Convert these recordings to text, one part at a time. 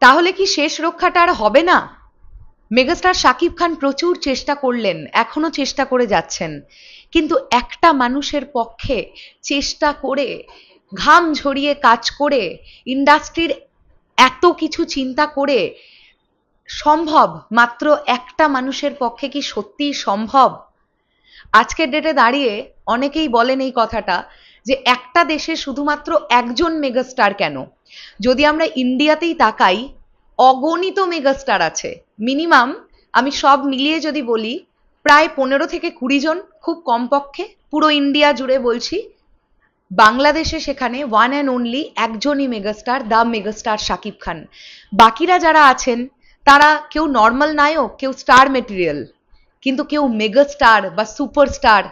তাহলে কি শেষ রক্ষাটা আর হবে না? মেগাস্টার শাকিব খান প্রচুর চেষ্টা করলেন, এখনও চেষ্টা করে যাচ্ছেন। কিন্তু একটা মানুষের পক্ষে চেষ্টা করে, ঘাম ঝরিয়ে কাজ করে, ইন্ডাস্ট্রির এত কিছু চিন্তা করে, সম্ভব মাত্র একটা মানুষের পক্ষে কি সত্যিই সম্ভব? আজকের ডেটে দাঁড়িয়ে অনেকেই বলেন এই কথাটা, যে একটা দেশে শুধুমাত্র একজন মেগাস্টার কেন? যদি আমরা ইন্ডিয়াতেই তাকাই, অগণিত মেগাস্টার আছে। মিনিমাম আমি সব মিলিয়ে যদি বলি, প্রায় পনেরো থেকে কুড়ি জন খুব কমপক্ষে পুরো ইন্ডিয়া জুড়ে বলছি, বাংলাদেশে সেখানে ওয়ান অ্যান্ড অনলি একজনই megastar the megastar Shakib Khan. বাকিরা যারা আছেন, তারা কেউ নর্মাল নায়ক, কেউ স্টার মেটেরিয়াল কিন্তু কেউ মেগাস্টার বা সুপারস্টার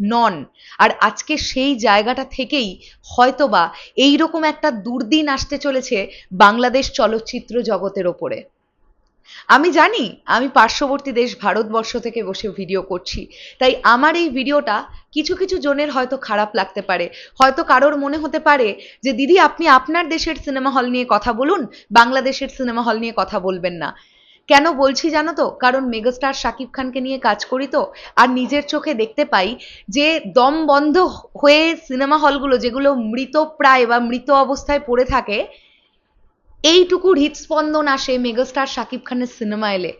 নন। আর আজকে সেই জায়গাটা থেকেই হয়তোবা এইরকম একটা দুর্দিন আসতে চলেছে বাংলাদেশ চলচ্চিত্র জগতের ওপরে। আমি জানি, আমি পার্শ্ববর্তী দেশ ভারতবর্ষ থেকে বসে ভিডিও করছি, তাই আমার এই ভিডিওটা কিছু কিছু জনের হয়তো খারাপ লাগতে পারে। হয়তো কারোর মনে হতে পারে যে, দিদি, আপনি আপনার দেশের সিনেমা হল নিয়ে কথা বলুন, বাংলাদেশের সিনেমা হল নিয়ে কথা বলবেন না। কেন বলছি জানো তো? কারণ মেগাস্টার শাকিব খানকে নিয়ে কাজ করি তো, আর নিজের চোখে দেখতে পাই যে দম বন্ধ হয়ে সিনেমা হলগুলো যেগুলো মৃত প্রায় বা মৃত অবস্থায় পড়ে থাকে এইটুকু হৃদস্পন্দন আসে মেগাস্টার শাকিব খানের সিনেমা এলে।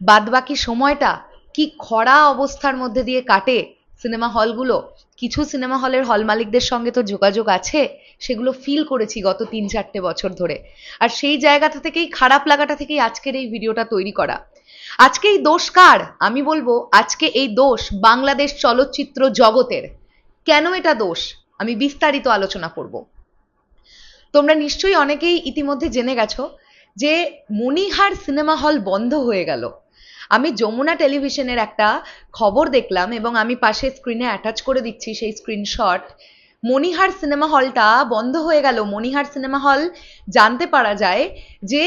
বাদবাকি সময়টা কি খরা অবস্থার মধ্যে দিয়ে কাটে সিনেমা হলগুলো, কিছু সিনেমা হলের হল মালিকদের সঙ্গে তো যোগাযোগ আছে, সেগুলো ফিল করেছি গত তিন চারটে বছর ধরে। আর সেই জায়গাটা থেকেই, খারাপ লাগাটা থেকেই আজকের এই ভিডিওটা তৈরি করা। আজকে এই দোষ কার? আমি বলব, আজকে এই দোষ বাংলাদেশ চলচ্চিত্র জগতের। কেন এটা দোষ? আমি বিস্তারিত আলোচনা করব। তোমরা নিশ্চয়ই অনেকেই ইতিমধ্যে জেনে গেছো যে মণিহার সিনেমা হল বন্ধ হয়ে গেল। আমি যমুনা টেলিভিশনের একটা খবর দেখলাম এবং আমি পাশে স্ক্রিনে অ্যাটাচ করে দিচ্ছি সেই স্ক্রিনশট মণিহার সিনেমা হলটা বন্ধ হয়ে গেল। মণিহার সিনেমা হল জানতে পারা যায় যে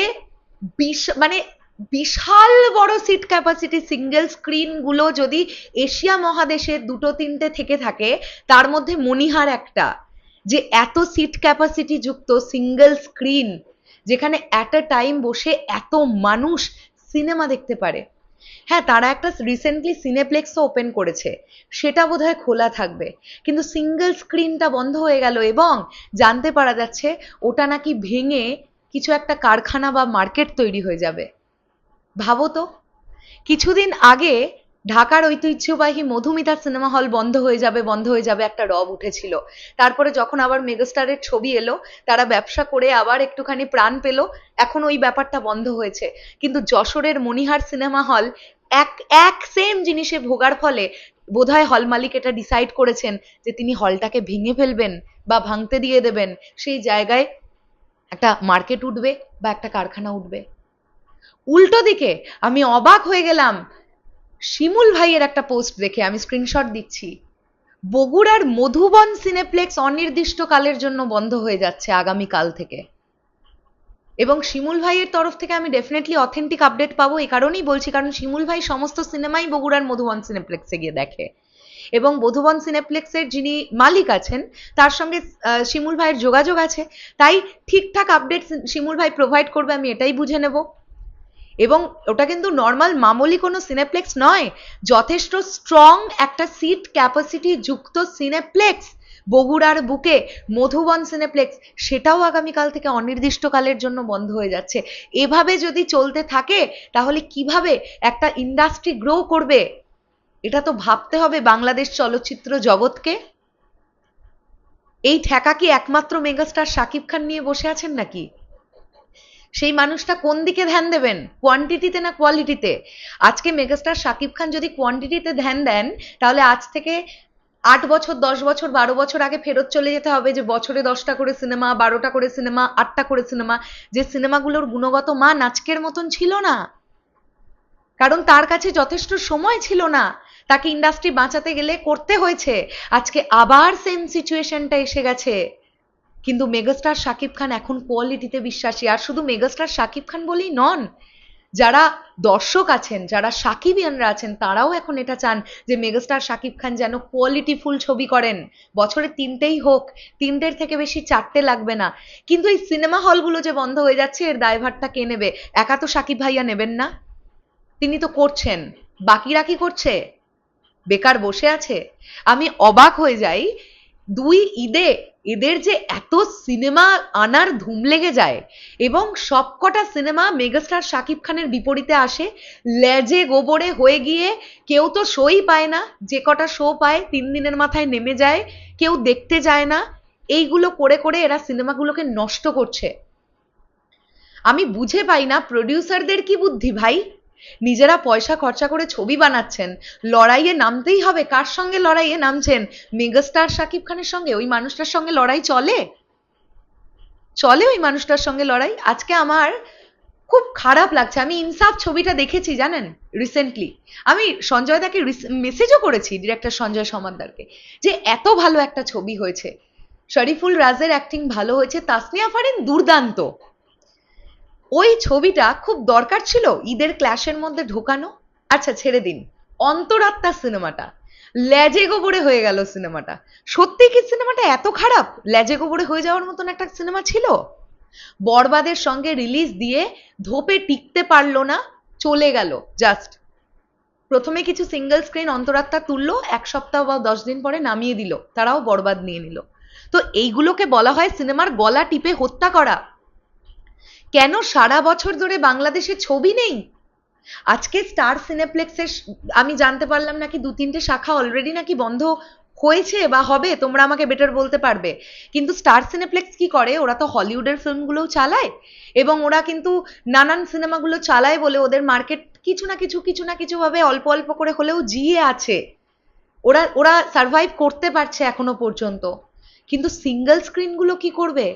বিশ মানে বিশাল বড় সিট ক্যাপাসিটি সিঙ্গেল স্ক্রিনগুলো যদি এশিয়া মহাদেশে দুটো, তিনটে থেকে থাকে, তার মধ্যে মণিহার একটা। যে এত সিট ক্যাপাসিটি যুক্ত সিঙ্গেল স্ক্রিন যেখানে অ্যাট আ টাইম বসে এত মানুষ সিনেমা দেখতে পারে। হ্যাঁ তারা একটা রিসেন্টলি সিনেপ্লেক্সও ওপেন করেছে। সেটা বোধহয় খোলা থাকবে। কিন্তু সিঙ্গেল স্ক্রিনটা বন্ধ হয়ে গেল এবং জানতে পারা যাচ্ছে, ওটা নাকি ভেঙে কিছু একটা কারখানা বা মার্কেট তৈরি হয়ে যাবে। ভাবো তো। কিছুদিন আগে ঢাকার ঐতিহ্যবাহী মধুমিতার সিনেমা হল বন্ধ হয়ে যাবে, বন্ধ হয়ে যাবে একটা রব উঠেছিল। তারপরে যখন আবার মেগাস্টারের ছবি এলো, তারা ব্যবসা করে আবার একটুখানি প্রাণ পেল, এখন ওই ব্যাপারটা বন্ধ হয়েছে। কিন্তু যশোরের মণিহার সিনেমা হল এক এক সেম জিনিসে ভোগার ফলে বোধহয় হল মালিক এটা ডিসাইড করেছেন যে তিনি হলটাকে ভেঙে ফেলবেন বা ভাঙতে দিয়ে দেবেন। সেই জায়গায় একটা মার্কেট উঠবে বা একটা কারখানা উঠবে। উল্টো দিকে আমি অবাক হয়ে গেলাম শিমুল ভাইয়ের একটা পোস্ট দেখে আমি স্ক্রিনশট দিচ্ছি। বগুড়ার মধুবন সিনেপ্লেক্স অনির্দিষ্টকালের জন্য বন্ধ হয়ে যাচ্ছে আগামী কাল থেকে। এবং শিমুল ভাইয়ের তরফ থেকে আমি ডেফিনেটলি অথেন্টিক আপডেট পাবো এই কারণেই বলছি, কারণ শিমুল ভাই সমস্ত সিনেমাই বগুড়ার মধুবন সিনেপ্লেক্সে গিয়ে দেখে। এবং মধুবন সিনেপ্লেক্সের যিনি মালিক আছেন, তার সঙ্গে শিমুল ভাইয়ের যোগাযোগ আছে। তাই ঠিকঠাক আপডেট শিমুল ভাই প্রোভাইড করবে, আমি এটাই বুঝে নেব। এবং ওটা কিন্তু নর্মাল মামুলি কোনো সিনেপ্লেক্স নয়। যথেষ্ট স্ট্রং একটা সিট ক্যাপাসিটি যুক্ত সিনেপ্লেক্স বগুড়ার বুকে মধুবন সিনেপ্লেক্স সেটাও আগামীকাল থেকে অনির্দিষ্টকালের জন্য বন্ধ হয়ে যাচ্ছে। এভাবে যদি চলতে থাকে, তাহলে কীভাবে একটা ইন্ডাস্ট্রি গ্রো করবে? এটা তো ভাবতে হবে বাংলাদেশ চলচ্চিত্র জগৎকে। এই ঠেকা কি একমাত্র মেগাস্টার শাকিব খান নিয়ে বসে আছেন নাকি? সেই মানুষটা কোন দিকে ধ্যান দেবেন? কোয়ান্টিটিতে না কোয়ালিটিতে আজকে মেগাস্টার শাকিব খান যদি কোয়ান্টিটিতে ধ্যান দেন, তাহলে আজ থেকে আট বছর, দশ বছর, বারো বছর আগে ফেরত চলে যেতে হবে যে বছরে দশটা করে সিনেমা বারোটা করে সিনেমা আটটা করে সিনেমা যে সিনেমাগুলোর গুণগত মান আজকের মতন ছিল না। কারণ তার কাছে যথেষ্ট সময় ছিল না। তাকে ইন্ডাস্ট্রি বাঁচাতে গেলে করতে হয়েছে। আজকে আবার সেম সিচুয়েশনটা এসে গেছে। কিন্তু মেগাস্টার শাকিব খান এখন কোয়ালিটিতে বিশ্বাসী। আর শুধু মেগাস্টার শাকিব খান বলেই নন, যারা দর্শক আছেন, যারা সাকিবিয়ানরা আছেন, তারাও এখন এটা চান যে মেগাস্টার শাকিব খান যেন কোয়ালিটিফুল ছবি করেন। বছরে তিনটেই হোক, তিনটের থেকে বেশি চারটে লাগবে না। কিন্তু এই সিনেমা হলগুলো যে বন্ধ হয়ে যাচ্ছে, এর দায়ভারটা কে নেবে? একা তো সাকিব ভাইয়া নেবেন না। তিনি তো করছেন। বাকিরা কি করছে? বেকার বসে আছে। আমি অবাক হয়ে যাই দুই ঈদে এদের যে এত সিনেমা আনার ধুম লেগে যায় এবং সবকটা সিনেমা মেগাস্টার শাকিব খানের বিপরীতে আসে, লেজে গোবরে হয়ে গিয়ে কেউ তো শোই পায় না, যে কটা শো পায় তিন দিনের মাথায় নেমে যায়, কেউ দেখতে যায় না, এইগুলো করে করে এরা সিনেমাগুলোকে নষ্ট করছে। আমি বুঝে পাই না প্রডিউসারদের কি বুদ্ধি ভাই? নিজেরা পয়সা খরচা করে ছবি বানাচ্ছেন। লড়াইয়ে নামতেই হবে। কার সঙ্গে লড়াইয়ে নামছেন? মেগাস্টার শাকিব খানের সঙ্গে? ওই মানুষটার সঙ্গে লড়াই চলে? চলে ওই মানুষটার সঙ্গে লড়াই? আজকে আমার খুব খারাপ লাগছে। আমি ইনসাফ ছবিটা দেখেছি, জানেন? রিসেন্টলি আমি সঞ্জয় দাকে মেসেজও করেছি ডিরেক্টর সঞ্জয় সমাদ্দারকে যে এত ভালো একটা ছবি হয়েছে। শরীফুল রাজের অ্যাক্টিং ভালো হয়েছে। তাসনিয়া ফারিন দুর্দান্ত। ওই ছবিটা খুব দরকার ছিল ঈদের ক্ল্যাশের মধ্যে ঢোকানো? আচ্ছা ছেড়ে দিন। অন্তরাত্মা সিনেমাটা। ল্যাজে গোবরে হয়ে গেল সিনেমাটা। সত্যি কি সিনেমাটা এত খারাপ? ল্যাজে গোবরে হয়ে যাওয়ার মতন একটা সিনেমা ছিল? বরবাদের সঙ্গে রিলিজ দিয়ে ধোপে টিকতে পারল না, চলে গেল, জাস্ট। প্রথমে কিছু সিঙ্গেল স্ক্রিন অন্তরাত্মা তুললো, এক সপ্তাহ বা দশ দিন পরে নামিয়ে দিল, তারাও বরবাদ নিয়ে নিল। তো এইগুলোকে বলা হয় সিনেমার গলা টিপে হত্যা করা। কেন সারা বছর ধরে বাংলাদেশে ছবি নেই? আজকে স্টার সিনেপ্লেক্সের আমি জানতে পারলাম নাকি দু তিনটে শাখা অলরেডি নাকি বন্ধ হয়েছে বা হবে, তোমরা আমাকে বেটার বলতে পারবে। কিন্তু স্টার সিনেপ্লেক্স কি করে? ওরা তো হলিউডের ফিল্মগুলোও চালায় এবং ওরা কিন্তু নানান সিনেমাগুলো চালায় বলে ওদের মার্কেট কিছু না কিছু কিছু না কিছু ভাবে অল্প অল্প করে হলেও জিয়ে আছে। ওরা ওরা সার্ভাইভ করতে পারছে এখনও পর্যন্ত। কিন্তু সিঙ্গেল স্ক্রিনগুলো কি করবে?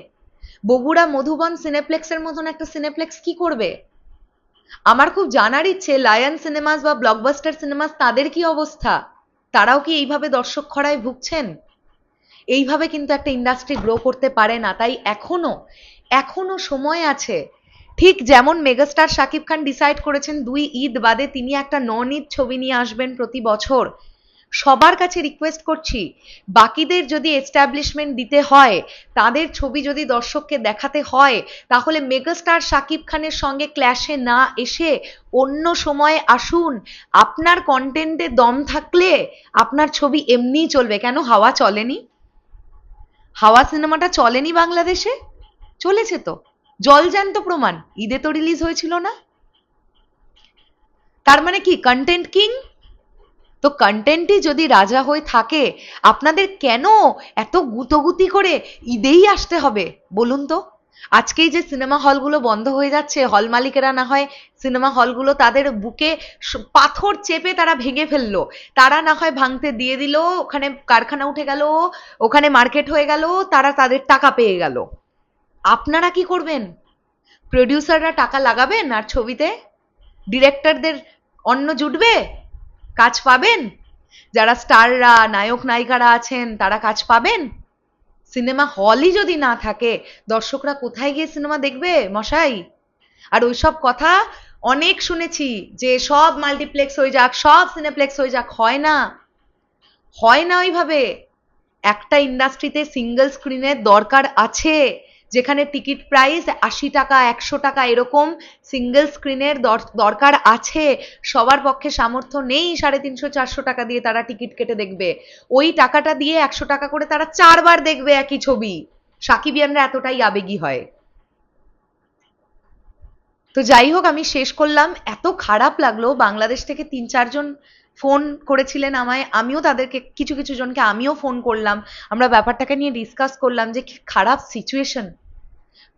বগুড়া মধুবন সিনেপ্লেক্সের মতন একটা সিনেপ্লেক্স কি করবে? আমার খুব জানার ইচ্ছে, লায়ন সিনেমাস বা ব্লকবাস্টার সিনেমাস, তাদের কি অবস্থা? তারাও কি এইভাবে দর্শক খরায় ভুগছেন? এইভাবে কিন্তু একটা ইন্ডাস্ট্রি গ্রো করতে পারে না, তাই এখনও এখনও সময় আছে। ঠিক যেমন মেগাস্টার শাকিব খান ডিসাইড করেছেন, দুই ঈদ বাদে তিনি একটা নন ঈদ ছবি নিয়ে আসবেন প্রতি বছর। সবার কাছে রিকোয়েস্ট করছি, বাকিদের যদি এস্টাবলিশমেন্ট দিতে হয়, তাদের ছবি যদি দর্শককে দেখাতে হয়, তাহলে মেগাস্টার শাকিব খানের সঙ্গে ক্ল্যাশে না এসে অন্য সময়ে আসুন। আপনার কন্টেন্টে দম থাকলে আপনার ছবি এমনিই চলবে। কেন? হাওয়া চলেনি? হাওয়া সিনেমাটা চলেনি বাংলাদেশে? চলেছে তো। জলজ্যান্ত প্রমাণ। ঈদে তো রিলিজ হয়েছিল না। তার মানে কি? কন্টেন্ট কিং তো কন্টেন্টই যদি রাজা হয়ে থাকে, আপনাদের কেন এত গুতগুতি করে ঈদেই আসতে হবে? বলুন তো। আজকেই যে সিনেমা হলগুলো বন্ধ হয়ে যাচ্ছে হল মালিকেরা না হয় সিনেমা হলগুলো তাদের বুকে পাথর চেপে তারা ভেঙে ফেলল। তারা না হয় ভাঙতে দিয়ে দিল, ওখানে কারখানা উঠে গেল, ওখানে মার্কেট হয়ে গেল, তারা তাদের টাকা পেয়ে গেল। আপনারা কি করবেন? প্রডিউসাররা টাকা লাগাবেন আর ছবিতে? ডিরেক্টরদের অন্য জুটবে? কাজ পাবেন? যারা স্টাররা, নায়ক, নায়িকারা আছেন, তারা কাজ পাবেন? সিনেমা হলই যদি না থাকে, দর্শকরা কোথায় গিয়ে সিনেমা দেখবে, মশাই? আর ওইসব কথা অনেক শুনেছি যে সব মাল্টিপ্লেক্স হয়ে যাক, সব সিনেপ্লেক্স হয়ে যাক, হয় না। হয় না ওইভাবে। একটা ইন্ডাস্ট্রিতে সিঙ্গেল স্ক্রিনের দরকার আছে। যেখানে টিকিট প্রাইস আশি টাকা, একশো টাকা এরকম। সিঙ্গেল স্ক্রিনের দরকার আছে। সবার পক্ষে সামর্থ্য নেই সাড়ে তিনশো, চারশো টাকা দিয়ে তারা টিকিট কেটে দেখবে। ওই টাকাটা দিয়ে একশো টাকা করে তারা চারবার দেখবে একই ছবি। সাকিবিয়ানরা এতটাই আবেগী হয়। তো যাই হোক, আমি শেষ করলাম। এত খারাপ লাগল। বাংলাদেশ থেকে তিন, চারজন ফোন করেছিলেন আমায়। আমিও তাদেরকে, কিছু কিছু জনকে আমিও ফোন করলাম। আমরা ব্যাপারটাকে নিয়ে ডিসকাস করলাম যে খারাপ সিচুয়েশন।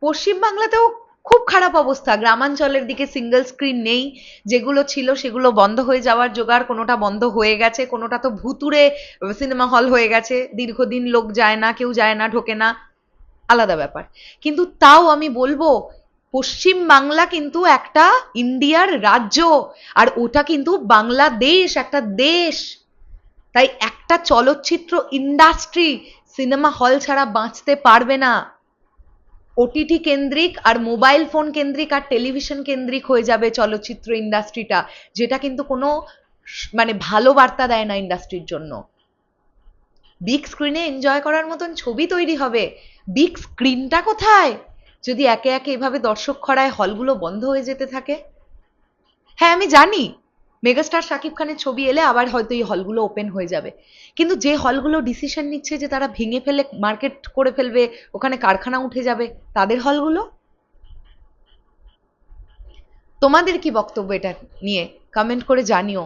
পশ্চিমবাংলাতেও খুব খারাপ অবস্থা। গ্রামাঞ্চলের দিকে সিঙ্গেল স্ক্রিন নেই। যেগুলো ছিল সেগুলো বন্ধ হয়ে যাওয়ার জোগাড় কোনোটা বন্ধ হয়ে গেছে, কোনোটা তো ভুতুরে সিনেমা হল হয়ে গেছে। দীর্ঘদিন লোক যায় না, কেউ যায় না, ঢোকে না। আলাদা ব্যাপার। কিন্তু তাও আমি বলব, পশ্চিম বাংলা কিন্তু একটা ইন্ডিয়ার রাজ্য, আর ওটা কিন্তু বাংলাদেশ, একটা দেশ। তাই একটা চলচ্চিত্র ইন্ডাস্ট্রি সিনেমা হল ছাড়া বাঁচতে পারবে না। ওটিটি কেন্দ্রিক আর মোবাইল ফোন কেন্দ্রিক আর টেলিভিশন কেন্দ্রিক হয়ে যাবে চলচ্চিত্র ইন্ডাস্ট্রিটা যেটা কিন্তু কোনো মানে ভালো বার্তা দেয় না ইন্ডাস্ট্রির জন্য। বিগ স্ক্রিনে এনজয় করার মতন ছবি তৈরি হবে। বিগ স্ক্রিনটা কোথায়? যদি একে একে এভাবে দর্শক খরায় হলগুলো বন্ধ হয়ে যেতে থাকে? হ্যাঁ আমি জানি। মেগাস্টার শাকিব খানের ছবি এলে আবার হয়তো এই হলগুলো ওপেন হয়ে যাবে। কিন্তু যে হলগুলো ডিসিশন নিচ্ছে যে তারা ভেঙে ফেলে মার্কেট করে ফেলবে, ওখানে কারখানা উঠে যাবে, তাদের হলগুলো তোমাদের কি বক্তব্য এটা নিয়ে? কমেন্ট করে জানিও।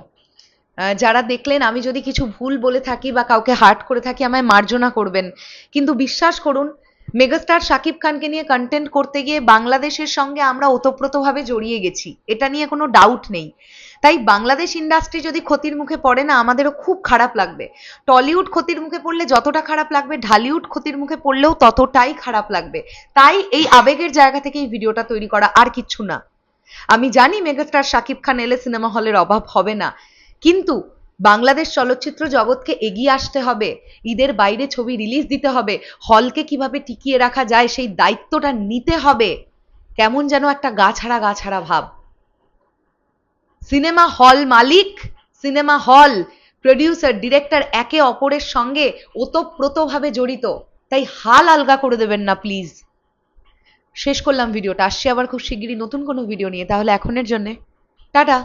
যারা দেখলেন, আমি যদি কিছু ভুল বলে থাকি বা কাউকে হার্ট করে থাকি, আমায় মার্জনা করবেন। কিন্তু বিশ্বাস করুন মেগাস্টার শাকিব খানকে নিয়ে কন্টেন্ট করতে গিয়ে বাংলাদেশের সঙ্গে আমরা ওতপ্রোতভাবে জড়িয়ে গেছি। এটা নিয়ে কোনো ডাউট নেই। তাই বাংলাদেশ ইন্ডাস্ট্রি যদি ক্ষতির মুখে পড়ে না, আমাদেরও খুব খারাপ লাগবে। টলিউড ক্ষতির মুখে পড়লে যতটা খারাপ লাগবে, ঢালিউড ক্ষতির মুখে পড়লেও ততটাই খারাপ লাগবে। তাই এই আবেগের জায়গা থেকে এই ভিডিওটা তৈরি করা আর কিচ্ছু না। আমি জানি মেগাস্টার শাকিব খান এলে সিনেমা হলের অভাব হবে না। কিন্তু বাংলাদেশ চলচ্চিত্র জগৎকে এগিয়ে আসতে হবে। ঈদের বাইরে ছবি রিলিজ দিতে হবে। হলকে কীভাবে টিকিয়ে রাখা যায় সেই দায়িত্বটা নিতে হবে। কেমন যেন একটা গা ছাড়া গা ছাড়া ভাব। সিনেমা হল মালিক, সিনেমা হল প্রডিউসার ডিরেক্টর একে অপরের সঙ্গে ওতপ্রোতভাবে জড়িত। তাই হাল আলগা করে দেবেন না প্লিজ শেষ করলাম ভিডিওটা। আসছি আবার খুব শিগগিরই নতুন কোনো ভিডিও নিয়ে। তাহলে এখনের জন্যে। টাটা।